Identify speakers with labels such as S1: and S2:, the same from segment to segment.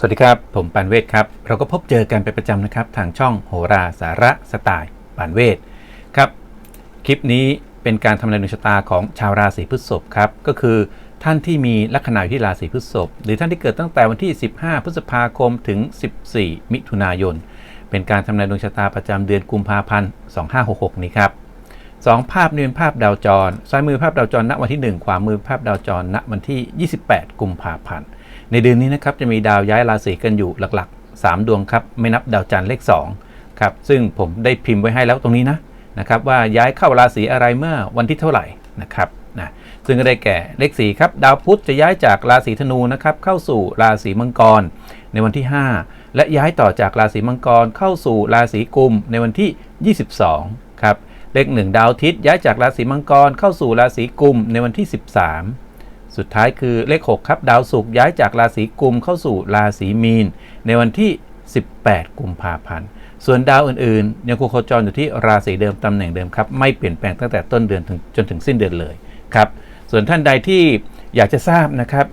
S1: สวัสดีครับ ผมปานเวทครับ เราก็พบเจอกันเป็นประจำนะครับ ทางช่องโหราสาระสไตล์ปานเวทครับ คลิปนี้เป็นการทำนายดวงชะตาของชาวราศีพฤษภครับ ก็คือท่านที่มีลัคนาอยู่ที่ราศีพฤษภหรือท่านที่เกิดตั้งแต่วันที่ 15 พฤษภาคมถึง 14 มิถุนายน เป็นการทำนายดวงชะตาประจำเดือนกุมภาพันธ์ 2566 นี้ครับ สองภาพนี้เป็นภาพดาวจร ซ้ายมือภาพดาวจรณวันที่ 1 ขวามือภาพดาวจรณวันที่ 28 กุมภาพันธ์ ในเดือนนี้นะครับจะมีดาวย้ายราศีกันอยู่หลักๆ 3 ดวงครับ ไม่นับดาวจันทร์เลข2ครับ ซึ่งผมได้พิมพ์ไว้ให้แล้วตรงนี้นะนะครับว่าย้ายเข้าราศีอะไรเมื่อวันที่เท่าไหร่นะครับนะซึ่งก็ได้แก่เลข4ครับดาวพุธจะย้ายจากราศีธนูนะครับเข้าสู่ราศีมังกร ในวันที่ 5 และย้ายต่อจากราศีมังกรเข้าสู่ราศีกุมในวันที่ 22ครับ เลข1ดาวอาทิตย์ย้ายจากราศีมังกรเข้าสู่ราศีกุมในวันที่ 13 สุดท้ายคือเลข 6 ครับดาวศุกร์ย้ายจากราศีกุมเข้าสู่ราศีมีน ในวันที่ 18 กุมภาพันธ์ ส่วนดาวอื่นๆยังคงโคจรอยู่ที่ราศีเดิมตำแหน่งเดิมครับไม่เปลี่ยนแปลงตั้งแต่ต้นเดือนถึงจนถึงสิ้นเดือนเลยครับส่วนท่านใดที่อยากจะทราบนะครับ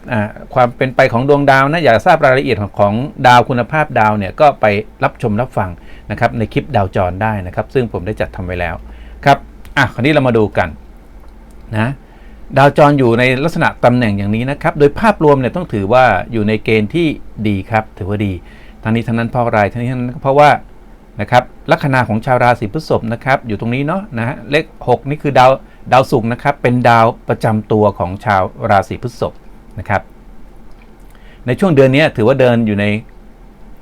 S1: ความเป็นไปของดวงดาวนะอยากทราบรายละเอียดของของดาวคุณภาพดาวเนี่ยก็ไปรับชมรับฟังนะครับในคลิปดาวจรได้นะครับ ซึ่งผมได้จัดทำไว้แล้ว ครับอะคราวนี้เรามาดูกันนะดาวจรอยู่ในลักษณะตำแหน่งอย่างนี้นะครับ โดยภาพรวมเนี่ยต้องถือว่าอยู่ในเกณฑ์ที่ดีครับ ถือว่าดีทั้งนี้ทั้งนั้นเพราะอะไรทั้งนี้ทั้งนั้นเพราะว่านะครับลัคนาของชาวราศีพฤษภนะครับอยู่ตรงนี้เนาะนะฮะเลข 6 นี่คือดาวดาวศุกร์นะครับเป็นดาวประจำตัวของชาวราศีพฤษภนะครับ ในช่วงเดือนนี้ถือว่าเดินอยู่ใน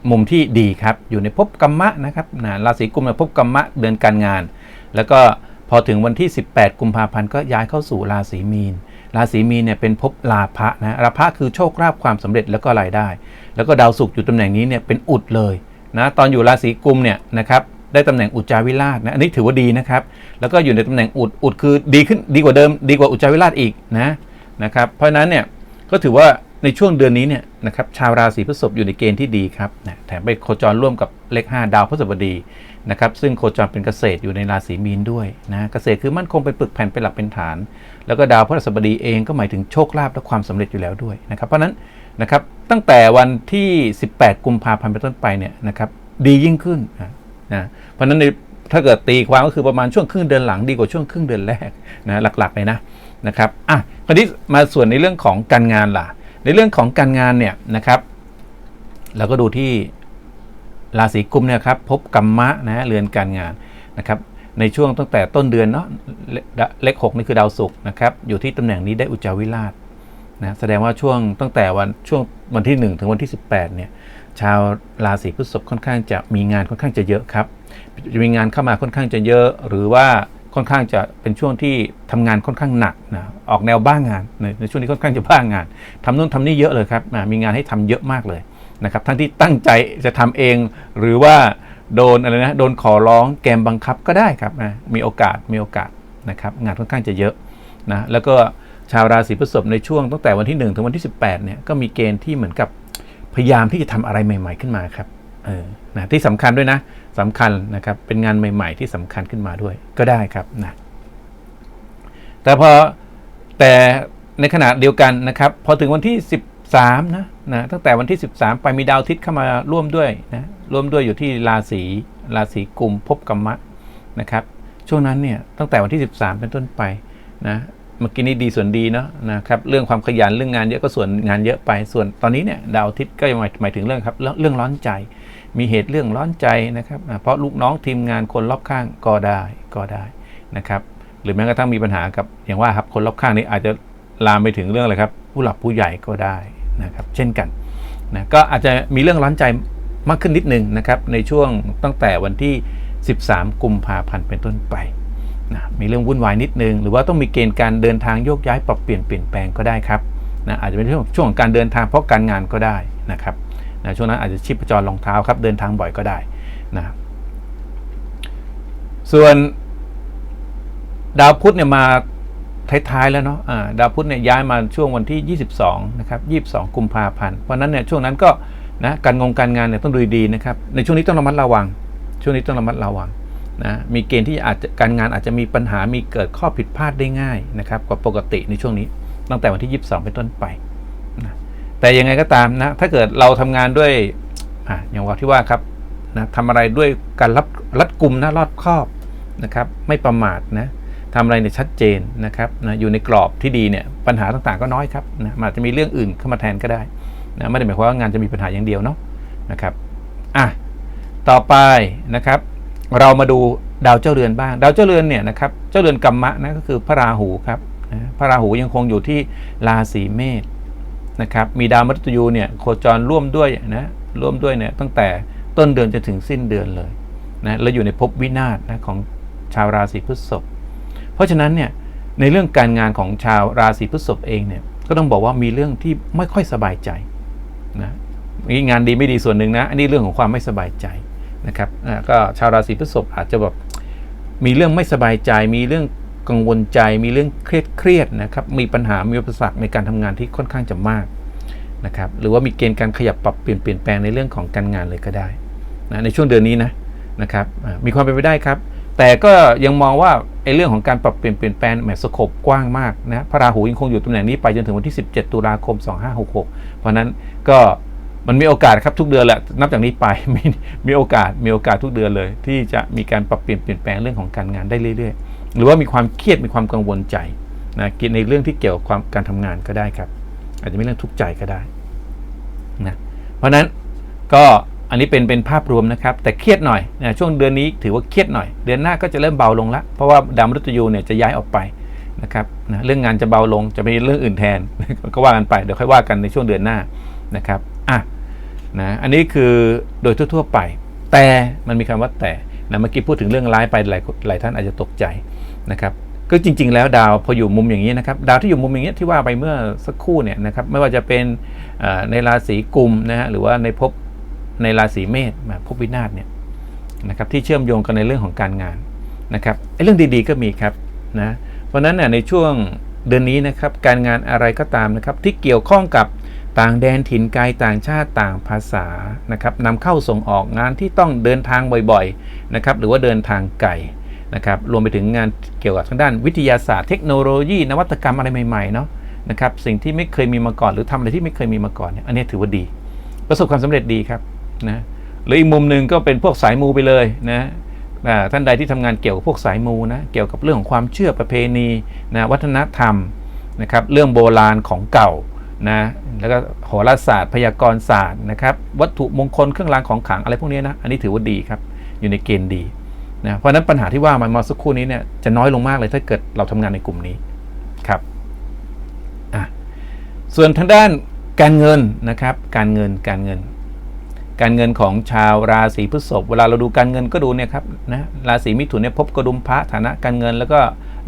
S1: มุมที่ดีครับ อยู่ในภพกรรมะนะครับนะราศีกุมในภพกรรมะเดือนการงาน แล้วก็พอถึงวันที่ 18 กุมภาพันธ์ก็ย้ายเข้าสู่ราศีมีน ราศีมีนเนี่ยเป็นภพลาภะนะลาภะคือโชคลาภความสำเร็จแล้วก็รายได้ แล้วก็ดาวศุกร์อยู่ตำแหน่งนี้เนี่ยเป็นอุดเลยนะตอนอยู่ราศีกุมเนี่ยนะครับได้ตำแหน่งอุจจาวิราชนะอันนี้ถือว่าดีนะครับ แล้วก็อยู่ในตำแหน่งอุดอุดคือดีขึ้นดีกว่าเดิม ดีกว่าอุจจาวิราชอีกนะนะครับเพราะฉะนั้นเนี่ยก็ถือว่า ในช่วงเดือนนี้เนี่ยนะครับชาวราศีพฤษภอยู่ในเกณฑ์ที่ดีครับนะแถมไปโคจรร่วมกับเลข 5 ดาวพฤหัสบดีนะครับซึ่งโคจรเป็นเกษตรอยู่ในราศีมีนด้วยนะเกษตรคือมั่นคงเป็นปึกแผ่นเป็นหลักเป็นฐาน แล้วก็ดาวพฤหัสบดีเองก็หมายถึงโชคลาภและความสำเร็จอยู่แล้วด้วยนะครับเพราะฉะนั้นนะครับตั้งแต่วันที่ 18 กุมภาพันธ์เป็นต้นไปเนี่ยนะครับดียิ่งขึ้นนะนะเพราะฉะนั้นในถ้าเกิดตีความก็คือประมาณช่วงครึ่งเดือนหลังดีกว่าช่วงครึ่งเดือนแรกนะหลักๆเลยนะนะครับอะคราวนี้มาส่วนในเรื่องของการงานล่ะ ในเรื่องของการงานเนี่ยนะครับ เราก็ดูที่ราศีกุมเนี่ยครับพบกรรมะนะเรือนการงานนะครับในช่วงตั้งแต่ต้นเดือนเนาะเลขหกนี่คือดาวศุกร์นะครับอยู่ที่ตำแหน่งนี้ได้อุจจาวิราชนะแสดงว่าช่วงตั้งแต่วันช่วงวันที่ 1 ถึงวันที่ 18เนี่ยชาวราศีพฤษภค่อนข้างจะมีงานค่อนข้างจะเยอะครับจะมีงานเข้ามาค่อนข้างจะเยอะ หรือว่า ค่อนข้างจะเป็นช่วงที่ทำงานค่อนข้างหนักนะออกแนวบ้างงานในในช่วงนี้ค่อนข้างจะบ้างงานทำนู่นทำนี่เยอะเลยครับมีงานให้ทำเยอะมากเลยนะครับทั้งที่ตั้งใจจะทำเองหรือว่าโดนอะไรนะโดนขอร้องแกมบังคับก็ได้ครับนะมีโอกาสมีโอกาสนะครับงานค่อนข้างจะเยอะนะแล้วก็ชาวราศีพฤษภในช่วงตั้งแต่วันที่ 1 ถึงวันที่ 18เนี่ยก็มีเกณฑ์ที่เหมือนกับพยายามที่จะทำอะไรใหม่ ๆขึ้นมาครับเออนะที่สำคัญด้วยนะ สำคัญนะครับ เป็นงานใหม่ ๆ ที่สำคัญขึ้นมาด้วยก็ได้ครับนะแต่พอแต่ในขณะเดียวกันนะครับ พอถึงวันที่ 13นะนะตั้งแต่วันที่ 13 ไปมีดาวอาทิตย์เข้ามาร่วมด้วยนะร่วมด้วยอยู่ที่ราศีราศีกุมภพกรรมะนะครับ ช่วงนั้นเนี่ยตั้งแต่วันที่ 13 เป็นต้นไปนะเมื่อกี้นี้ดีส่วนดีเนาะนะครับเรื่องความขยันเรื่องงานเยอะก็ส่วนงานเยอะไปส่วนตอนนี้เนี่ยดาวอาทิตย์ก็หมายหมายถึงเรื่องครับเรื่องร้อนใจ มีเหตุเรื่องร้อนใจนะครับ เพราะลูกน้องทีมงานคนรอบข้างก็ได้ก็ได้นะครับ หรือแม้กระทั่งมีปัญหากับอย่างว่าครับคนรอบข้างนี้อาจจะลามไปถึงเรื่องอะไรครับ ผู้หลักผู้ใหญ่ก็ได้นะครับ เช่นกันนะก็อาจจะมีเรื่องร้อนใจมากขึ้นนิดนึงนะครับ ในช่วงตั้งแต่วันที่ 13 กุมภาพันธ์เป็นต้นไปนะมีเรื่องวุ่นวายนิดนึง หรือว่าต้องมีเกณฑ์การเดินทางโยกย้ายปรับเปลี่ยนเปลี่ยนแปลงก็ได้ครับนะอาจจะเป็นช่วงช่วงของการเดินทางเพราะการงานก็ได้นะครับ นะช่วงนั้นอาจจะชีพจรรองเท้าครับเดินทางบ่อยก็ได้นะส่วนดาวพุธเนี่ยมาท้ายๆแล้วเนาะอ่าดาวพุธเนี่ยย้ายมาช่วงวันที่ 22 นะครับ 22 กุมภาพันธ์ เพราะนั้นเนี่ยช่วงนั้นก็นะการงงการงานเนี่ยต้องดูดีนะครับ ในช่วงนี้ต้องระมัดระวัง ช่วงนี้ต้องระมัดระวังนะมีเกณฑ์ที่อาจจะการงานอาจจะมีปัญหามีเกิดข้อผิดพลาดได้ง่ายนะครับกว่าปกติในช่วงนี้ตั้งแต่วันที่ 22 เป็นต้นไป แต่ยังไงก็ตามนะ ถ้าเกิดเราทำงานด้วยอะอย่างว่าที่ว่าครับนะทำอะไรด้วยการรับรัดกลุ่มนะรอบครอบนะครับ ไม่ประมาทนะทำอะไรเนี่ยชัดเจนนะครับนะอยู่ในกรอบที่ดีเนี่ยปัญหาต่างๆก็น้อยครับนะอาจจะมีเรื่องอื่นเข้ามาแทนก็ได้นะไม่ได้หมายความว่างานจะมีปัญหาอย่างเดียวเนาะนะครับอะต่อไปนะครับ เรามาดูดาวเจ้าเรือนบ้าง ดาวเจ้าเรือนเนี่ยนะครับเจ้าเรือนกรรมะนะก็คือพระราหูครับนะพระราหูยังคงอยู่ที่ราศีเมษ นะครับมีดาวมฤตยูเนี่ยโคจรร่วมด้วยนะร่วมด้วยเนี่ยตั้งแต่ต้นเดือนจนถึงสิ้นเดือนเลยนะแล้วอยู่ในภพวินาศนะของชาวราศีพฤษภเพราะฉะนั้นเนี่ยในเรื่องการงานของชาวราศีพฤษภเองเนี่ยก็ต้องบอกว่ามีเรื่องที่ไม่ค่อยสบายใจนะมีงานดีไม่ดีส่วนหนึ่งนะอันนี้เรื่องของความไม่สบายใจนะครับก็ชาวราศีพฤษภอาจจะแบบมีเรื่องไม่สบายใจมีเรื่อง กังวลใจมีเรื่องเครียดเครียดนะครับมีปัญหามีอุปสรรคในการทำงานที่ค่อนข้างจะมากนะครับหรือว่ามีเกณฑ์การขยับปรับเปลี่ยนเปลี่ยนแปลงในเรื่องของการงานเลยก็ได้นะในช่วงเดือนนี้นะนะครับมีความเป็นไปได้ครับ แต่ก็ยังมองว่าไอ้เรื่องของการปรับเปลี่ยนเปลี่ยนแปลงแหมสโคปกว้างมากนะพระราหูยังคงอยู่ตำแหน่งนี้ไปจนถึงวันที่ 17 ตุลาคม 2566 เพราะฉะนั้นก็มันมีโอกาสครับทุกเดือนแหละนับจากนี้ไปมีมีโอกาสมีโอกาสทุกเดือนเลย ที่จะมีการปรับเปลี่ยนเปลี่ยนแปลงเรื่องของการงานได้เรื่อยๆ หรือว่ามีความเครียดมีความกังวลใจนะในเรื่องที่เกี่ยวกับความการทำงานก็ได้ครับ อาจจะมีเรื่องทุกข์ใจก็ได้นะเพราะฉะนั้นก็อันนี้เป็นเป็นภาพรวมนะครับ แต่เครียดหน่อยนะช่วงเดือนนี้ถือว่าเครียดหน่อย เดือนหน้าก็จะเริ่มเบาลงละเพราะว่าดาวมฤตยูเนี่ยจะย้ายออกไปนะครับนะเรื่องงานจะเบาลงจะมีเรื่องอื่นแทนก็ว่ากันไปเดี๋ยวค่อยว่ากันในช่วงเดือนหน้านะครับอะนะอันนี้คือโดยทั่วๆไป แต่มันมีคำว่าแต่นะเมื่อกี้พูดถึงเรื่องร้ายไปหลายหลายท่านอาจจะตกใจ นะครับก็จริง ๆ แล้วดาวพออยู่มุมอย่างนี้นะครับดาวที่อยู่มุมอย่างนี้ที่ว่าไปเมื่อสักครู่เนี่ยนะครับไม่ว่าจะเป็นในราศีกุมนะฮะหรือว่าในภพในราศีเมษมาภพวินาศเนี่ยนะครับที่เชื่อมโยงกันในเรื่องของการงานนะครับไอ้เรื่องดีๆก็มีครับนะเพราะฉะนั้นเนี่ยในช่วงเดือนนี้นะครับการงานอะไรก็ตามนะครับที่เกี่ยวข้องกับต่างแดนถิ่นไกลต่างชาติต่างภาษานะครับนำเข้าส่งออกงานที่ต้องเดินทางบ่อยๆนะครับหรือว่าเดินทางไกล นะครับรวมไปถึงงานเกี่ยวกับทางด้านวิทยาศาสตร์เทคโนโลยีนวัตกรรมอะไรใหม่ๆเนาะนะครับสิ่งที่ไม่เคยมีมาก่อนหรือทำอะไรที่ไม่เคยมีมาก่อนเนี่ยอันนี้ถือว่าดี ประสบความสำเร็จดีครับนะหรืออีกมุมหนึ่งก็เป็นพวกสายมูไปเลยนะท่านใดที่ทำงานเกี่ยวกับพวกสายมูนะเกี่ยวกับเรื่องของความเชื่อประเพณีนะวัฒนธรรมนะครับเรื่องโบราณของเก่านะแล้วก็โหราศาสตร์พยากรณ์ศาสตร์นะครับวัตถุมงคลเครื่องรางของขลังอะไรพวกนี้นะอันนี้ถือว่าดีครับอยู่ในเกณฑ์ดี นะเพราะนั้นปัญหาที่ว่ามันมาสักครู่นี้เนี่ยจะน้อยลงมากเลยถ้าเกิดเราทำงานในกลุ่มนี้ครับอะส่วนทางด้านการเงินนะครับ การเงินการเงิน การเงินของชาวราศีพฤษภเวลาเราดูการเงินก็ดูเนี่ยครับนะราศีมิถุนเนี่ยพบกระดุมพระฐานะการเงิน แล้วก็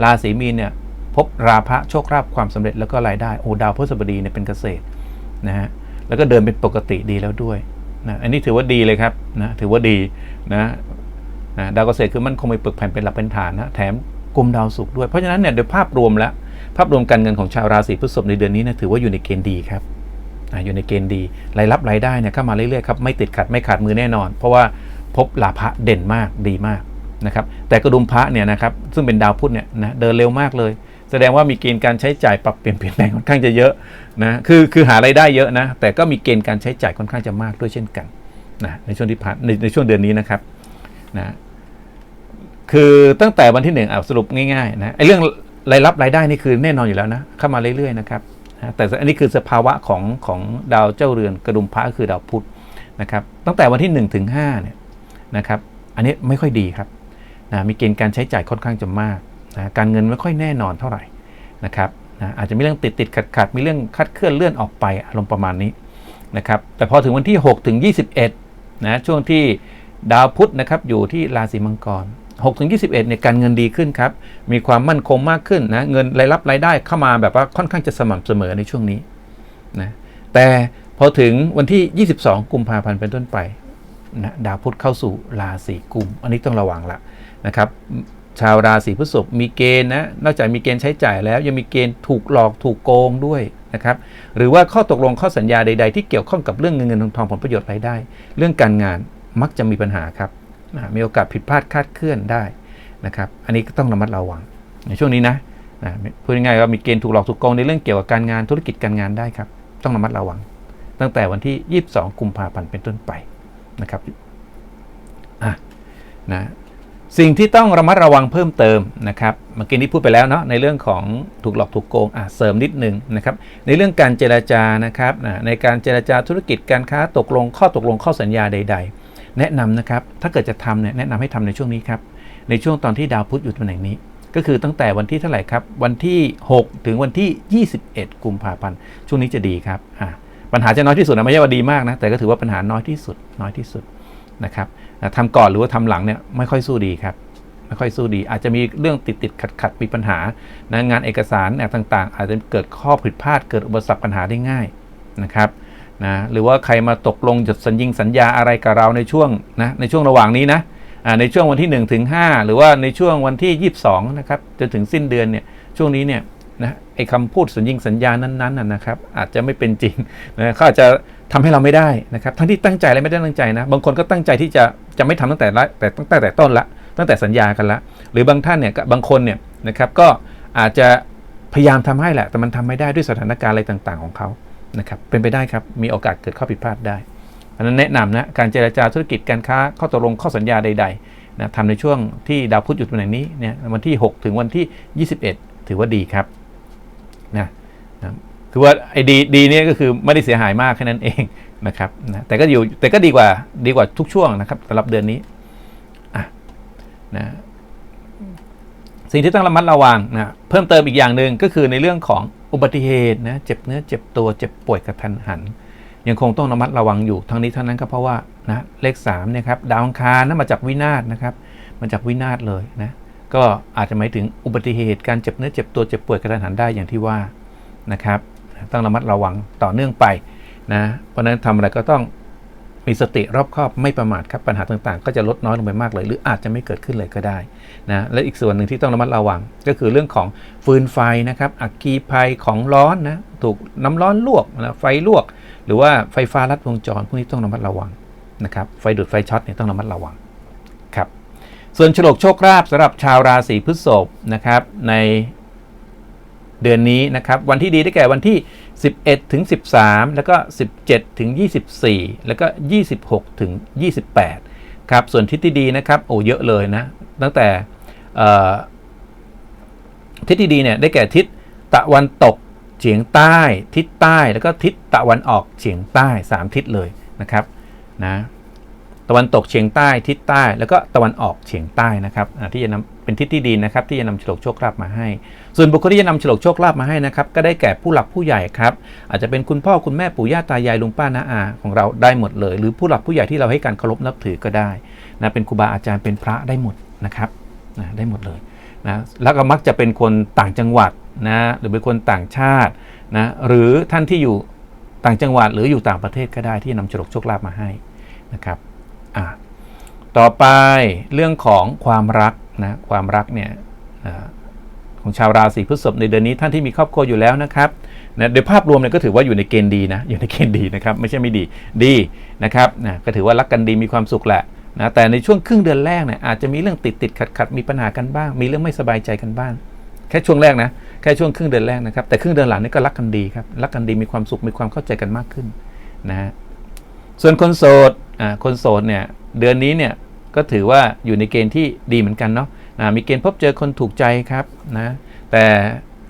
S1: ราศีมีนเนี่ยพบราพะโชคลาภความสำเร็จแล้วก็รายได้โอ้ดาวพฤหัสบดีเนี่ยเป็นเกษตรนะฮะแล้วก็เดินเป็นปกติดีแล้วด้วยนะอันนี้ถือว่าดีเลยครับนะถือว่าดีนะ นะดาวเกษตรคือมันคงมีปึกแผ่นเป็นหลักเป็นฐานนะแถมกลุ่มดาวศุกร์ด้วยเพราะฉะนั้นเนี่ยโดยภาพรวมแล้ว ภาพรวมการเงินของชาวราศีพฤษภในเดือนนี้เนะถือว่าอยู่ในเกณฑ์ดีครับอ่าอยู่ในเกณฑ์ดีรายรับรายได้เนี่ยเข้ามาเรื่อยๆครับไม่ติดขัดไม่ขาดมือแน่นอน เพราะว่าพบลาภะเด่นมากดีมากนะครับแต่กระดุมพระเนี่ยนะครับซึ่งเป็นดาวพุธเนี่ยนะเดินเร็วมากเลย แสดงว่ามีเกณฑ์การใช้จ่ายปรับเปลี่ยนเปลี่ยนแปลงค่อนข้างจะเยอะนะคือคือหารายได้เยอะนะแต่ก็มีเกณฑ์การใช้จ่ายค่อนข้างจะมากด้วยเช่นกันนะในช่วงที่ผ่านในในช่วงเดือนนี้นะครับนะ คือตั้งแต่วันที่หนึ่งสรุปง่ายๆนะไอ้เรื่องรายรับรายได้นี่คือแน่นอนอยู่แล้วนะเข้ามาเรื่อยๆนะครับแต่อันนี้คือสภาวะของของดาวเจ้าเรือนกระดุมพระคือดาวพุธนะครับตั้งแต่วันที่1ถึง5เนี่ยนะครับอันนี้ไม่ค่อยดีครับนะมีเกณฑ์การใช้จ่ายค่อนข้างจะมากนะการเงินไม่ค่อยแน่นอนเท่าไหร่นะครับนะอาจจะมีเรื่องติดติดขัดขัดมีเรื่องคัดเคลื่อนเลื่อนออกไปอารมณ์ประมาณนี้นะครับแต่พอถึงวันที่6ถึง21นะช่วงที่ดาวพุธนะครับอยู่ที่ราศีมังกร 6ถึง21เนี่ยการเงินดีขึ้นครับ มีความมั่นคงมากขึ้นนะเงินรายรับรายได้เข้ามาแบบว่าค่อนข้างจะสม่ำเสมอในช่วงนี้นะแต่พอถึงวันที่ 22 กุมภาพันธ์เป็นต้นไปนะดาวพุธเข้าสู่ราศีกุม อันนี้ต้องระวังละนะครับ ชาวราศีพฤษภมีเกณฑ์นะนอกจากมีเกณฑ์ใช้จ่ายแล้วยังมีเกณฑ์ถูกหลอกถูกโกงด้วยนะครับหรือว่าข้อตกลงข้อสัญญาใด ๆ ที่เกี่ยวข้องกับเรื่องเงินเงินทองทองผลประโยชน์รายได้ เรื่องการงานมักจะมีปัญหาครับ นะมีโอกาสผิดพลาดคาดเคลื่อนได้นะครับ อันนี้ก็ต้องระมัดระวังในช่วงนี้นะนะพูดง่ายๆว่ามีเกณฑ์ถูกหลอกถูกโกงในเรื่องเกี่ยวกับการงานธุรกิจการงานได้ครับ ต้องระมัดระวัง ตั้งแต่วันที่ 22 กุมภาพันธ์เป็นต้นไปนะครับอะนะสิ่งที่ต้องระมัดระวังเพิ่มเติมนะครับเมื่อกี้นี้พูดไปแล้วเนาะในเรื่องของถูกหลอกถูกโกงอะเสริมนิดนึงนะครับในเรื่องการเจราจานะครับนะในการเจราจาธุรกิจการค้าตกลงข้อตกลงข้อสัญญาใด ๆ แนะนำนะครับ ถ้าเกิดจะทำเนี่ยแนะนำให้ทำในช่วงนี้ครับ ในช่วงตอนที่ดาวพุธอยู่ตำแหน่งนี้ ก็คือตั้งแต่วันที่เท่าไหร่ครับ วันที่ 6 ถึงวันที่ 21 กุมภาพันธ์ ช่วงนี้จะดีครับอ่าปัญหาจะน้อยที่สุดนะไม่ใช่ว่าดีมากนะ แต่ก็ถือว่าปัญหาน้อยที่สุด น้อยที่สุดนะครับอ่าทำก่อนหรือว่าทำหลังเนี่ยไม่ค่อยสู้ดีครับไม่ค่อยสู้ดี อาจจะมีเรื่องติดติดขัดขัดมีปัญหานะงานเอกสารเนี่ยต่าง ๆ อาจจะเกิดข้อผิดพลาดเกิดอุปสรรคปัญหาได้ง่ายนะครับ นะหรือว่าใครมาตกลงจดสัญญิงสัญญาอะไรกับเราในช่วงนะในช่วงระหว่างนี้นะในช่วงวันที่1ถึง5หรือว่าในช่วงวันที่ 22นะครับจนถึงสิ้นเดือนเนี่ยช่วงนี้เนี่ยนะไอ้คำพูดสัญญิงสัญญานั้นๆนะนะครับอาจจะไม่เป็นจริงนะเขาอาจจะทำให้เราไม่ได้นะครับทั้งที่ตั้งใจและไม่ได้ตั้งใจนะบางคนก็ตั้งใจที่จะจะไม่ทำตั้งแต่ละแต่ตั้งแต่ต้นละ ตั้งแต่สัญญากันละ หรือบางท่านเนี่ยบางคนเนี่ยนะครับก็อาจจะพยายามทำให้แหละแต่มันทำไม่ได้ด้วยสถานการณ์อะไรต่าง ๆของเขา นะครับเป็นไปได้ครับมีโอกาสเกิดข้อผิดพลาดได้เพราะฉะนั้นแนะนำนะการเจราจาธุรกิจการค้าข้อตกลงข้อสัญญาใดๆนะทำในช่วงที่ดาวพุธอยู่ตำแหน่งนี้เนี่ยวันที่ 6 ถึงวันที่ 21 ถือว่าดีครับนะนะคือว่าไอ้ดีดีเนี่ยก็คือไม่ได้เสียหายมากแค่นั้นเองนะครับนะแต่ก็อยู่แต่ก็ดีกว่าดีกว่าทุกช่วงนะครับสำหรับเดือนนี้อะนะสิ่งที่ต้องระมัดระวังนะเพิ่มเติมอีกอย่างหนึ่งก็คือในเรื่องของ อุบัติเหตุนะเจ็บเนื้อเจ็บตัวเจ็บป่วยกระทันหัน ยังคงต้องระมัดระวังอยู่ทั้งนี้ทั้งนั้นก็เพราะว่านะเลข3เนี่ยครับดาวอังคารนะมาจากวินาศนะครับมาจากวินาศเลยนะก็อาจจะหมายถึงอุบัติเหตุการเจ็บเนื้อเจ็บตัวเจ็บป่วยกระทันหันได้อย่างที่ว่านะครับต้องระมัดระวังต่อเนื่องไปนะเพราะฉะนั้นทำอะไรก็ต้อง มีสติรอบคอบไม่ประมาทครับปัญหาต่างๆ ก็จะลดน้อยลงไปมากเลย หรืออาจจะไม่เกิดขึ้นเลยก็ได้นะและอีกส่วนหนึ่งที่ต้องระมัดระวัง ก็คือเรื่องของฟืนไฟนะครับอัคคีภัยของร้อนนะถูกน้ำร้อนลวกนะไฟลวก หรือว่าไฟฟ้าลัดวงจรพวกนี้ต้องระมัดระวังนะครับไฟดูดไฟช็อตเนี่ยต้องระมัดระวังครับส่วนโฉลกโชคลาภสำหรับชาวราศีพฤษภนะครับในเดือนนี้นะครับวันที่ดีได้แก่วันที่ 11 ถึง 13 แล้วก็ 17 ถึง 24 แล้วก็ 26 ถึง 28 ครับ ส่วนทิศที่ดีนะครับ โอ้เยอะเลยนะ ตั้งแต่ทิศที่ดีเนี่ยได้แก่ทิศตะวันตกเฉียงใต้ ทิศใต้แล้วก็ทิศตะวันออกเฉียงใต้ 3 ทิศเลยนะครับนะตะวันตกเฉียงใต้ทิศใต้แล้วก็ตะวันออกเฉียงใต้นะครับที่จะนำ เป็นทิศที่ดีนะครับที่จะนำโฉลกโชคลาภมาให้ ส่วนบุคคลที่จะนำโฉลกโชคลาภมาให้นะครับก็ได้แก่ผู้หลักผู้ใหญ่ครับอาจจะเป็นคุณพ่อคุณแม่ปู่ย่าตายายลุงป้าน้าอาของเราได้หมดเลย หรือผู้หลักผู้ใหญ่ที่เราให้การเคารพนับถือก็ได้นะเป็นครูบาอาจารย์เป็นพระได้หมดนะครับนะได้หมดเลยนะแล้วก็มักจะเป็นคนต่างจังหวัดนะหรือเป็นคนต่างชาตินะหรือท่านที่อยู่ต่างจังหวัดหรืออยู่ต่างประเทศก็ได้ที่นำโฉลกโชคลาภมาให้นะครับอ่าต่อไปเรื่องของความรัก นะความรักเนี่ยของชาวราศีพฤษภในเดือนนี้ท่านที่มีครอบครัวอยู่แล้วนะครับนะโดยภาพรวมเนี่ยก็ถือว่าอยู่ในเกณฑ์ดีนะอยู่ในเกณฑ์ดีนะครับไม่ใช่ไม่ดีดีนะครับนะก็ถือว่ารักกันดีมีความสุขแหละนะแต่ในช่วงครึ่งเดือนแรกเนี่ยอาจจะมีเรื่องติดติดขัดขัดมีปัญหากันบ้าง มีเรื่องไม่สบายใจกันบ้างแค่ช่วงแรกนะแค่ช่วงครึ่งเดือนแรกนะครับแต่ครึ่งเดือนหลังนี่ก็รักกันดีครับรักกันดีมีความสุขมีความเข้าใจกันมากขึ้นนะฮะส่วนคนโสดอ่าคนโสดเนี่ยเดือนนี้เนี่ย ก็ถือว่าอยู่ในเกณฑ์ที่ดีเหมือนกันเนาะอ่ามีเกณฑ์พบเจอคนถูกใจครับนะแต่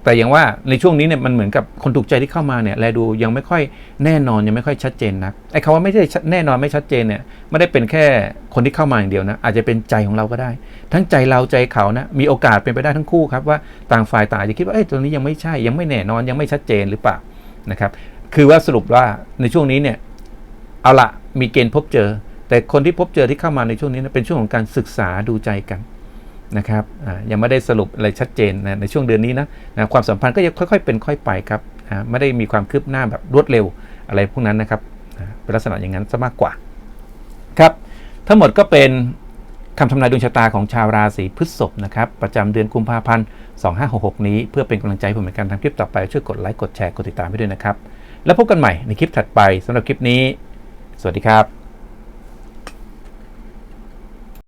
S1: แต่อย่างว่าในช่วงนี้เนี่ยมันเหมือนกับคนถูกใจที่เข้ามาเนี่ยแลดูยังไม่ค่อยแน่นอนยังไม่ค่อยชัดเจนนักไอ้คำว่าไม่ได้ชัดแน่นอนไม่ชัดเจนเนี่ยไม่ได้เป็นแค่คนที่เข้ามาอย่างเดียวนะอาจจะเป็นใจของเราก็ได้ ทั้งใจเราใจเขานะมีโอกาสเป็นไปได้ทั้งคู่ครับว่าต่างฝ่ายต่างอาจจะคิดว่าเอ้ยตรงนี้ยังไม่ใช่ยังไม่แน่นอนยังไม่ชัดเจนหรือเปล่านะครับคือว่าสรุปว่าในช่วงนี้เนี่ยเอาละมีเกณฑ์พบเจอ แต่คนที่พบเจอที่เข้ามาในช่วงนี้นะเป็นช่วงของการศึกษาดูใจกันนะครับยังไม่ได้สรุปอะไรชัดเจนนะในช่วงเดือนนี้นะนะความสัมพันธ์ก็ยังค่อยๆเป็นค่อยไปครับอ่าไม่ได้มีความคืบหน้าแบบรวดเร็วอะไรพวกนั้นนะครับอ่าเป็นลักษณะอย่างนั้นซะมากกว่าครับทั้งหมดก็เป็นคำทำนายดวงชะตาของชาวราศีพฤษภนะครับประจำเดือนกุมภาพันธ์ 2566 นี้เพื่อเป็นกำลังใจผมในการทำคลิปต่อไปช่วยกดไลค์กดแชร์กดติดตามให้ด้วยนะครับ แล้วพบกันใหม่ในคลิปถัดไปสำหรับคลิปนี้ สวัสดีครับ